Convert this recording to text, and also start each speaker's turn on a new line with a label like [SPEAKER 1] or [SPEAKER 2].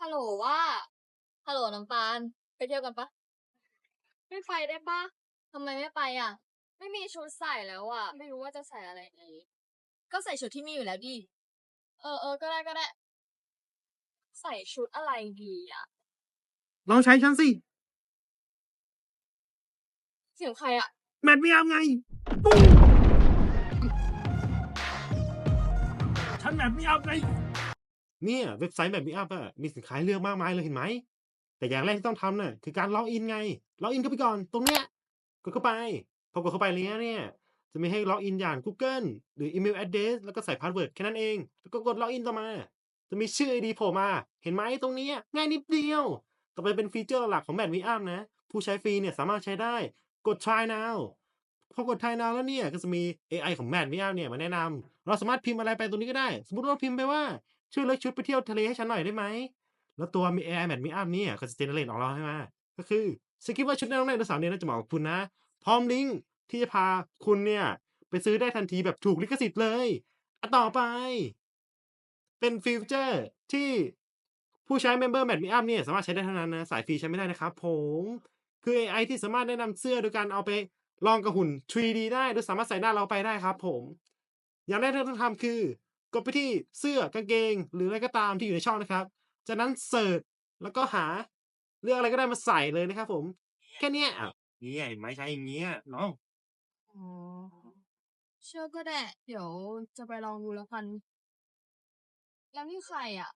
[SPEAKER 1] ฮัลโหลว่า ฮัลโหลน้ำตาลไปเที่ยวกันปะ ไม่ไปได้ปะทำไมไม่ไปอะ ไม่มีชุดใส่แล้วอะ ไม่รู้ว่าจะใส่อะไรดีก็ใส่ชุดที่มีอยู่แล้วดิ เออเออก็ได้ก็ได้ ใส่ชุดอะไรดีอะ
[SPEAKER 2] ลองใช้ฉันสิ
[SPEAKER 1] เสียงใครอะ
[SPEAKER 2] แมทไม่เอาไงปุ้ง ฉันแมทไม่เอาไงเนี่ยเว็บไซต์แบบมีอัพอะมีสินค้าให้เลือกมากมายเลยเห็นไหม แต่อย่างแรกที่ต้องทำน่ะคือการล็อกอินไง ล็อกอินเข้าไปก่อนตรงเนี้ยกดเข้าไป พอกดเข้าไปแล้วเนี่ย จะมีให้ล็อกอินอย่าง Google หรืออีเมล address แล้วก็ใส่พาสเวิร์ดแค่นั้นเอง แล้วก็กดล็อกอินต่อมา จะมีชื่อ ID โผล่มา เห็นไหมตรงนี้ง่ายนิดเดียว ต่อไปเป็นฟีเจอร์หลักของแมทมีอัพนะ ผู้ใช้ฟรีเนี่ยสามารถใช้ได้ กด try now พอกด try now แล้วเนี่ยก็จะมี AI ของแมทมีอัพเนี่ยมาแนะนำเราสามารถพิมพ์อะไรไปตรงนี้ก็ได้ สมมติว่าเราพิมพ์ไปว่าช่วยเลือกชุดไปเที่ยวทะเลให้ฉันหน่อยได้ไหมแล้วตัวมี AI แมทมีอัพเนี่ยก็จะเจเนเรตออกเราให้มาก็คือฉันคิดว่าชุดน้องไดโนเสาร์เนี่ยน่าจะเหมาะกับคุณนะ พร้อมลิงก์ที่จะพาคุณเนี่ยไปซื้อได้ทันทีแบบถูกลิขสิทธิ์เลยอันต่อไป เป็นฟีเจอร์ที่ผู้ใช้ Member Match Me Up เนี่ยสามารถใช้ได้เท่านั้นนะ สายฟรีใช้ไม่ได้นะครับผม คือ AI ที่สามารถแนะนำเสื้อโดยการเอาไป ลองกับหุ่น 3D ได้โดยสามารถใส่หน้าเราไปได้ครับผม อย่างแรกที่เราต้องทำคือกดไปที่เสื้อกางเกง หรืออะไรก็ตามที่อยู่ในช่องนะครับ จากนั้นเสิร์ชแล้วก็หาเลือกอะไรก็ได้มาใส่เลยนะครับผม แค่เนี้ยอะเนี่ยเห็นไหมใช้อย่างเงี้ยน้อง
[SPEAKER 1] อ๋อเชื่อก็ได้ เดี๋ยวจะไปลองดูแล้วกัน แล้วนี่ใครอะ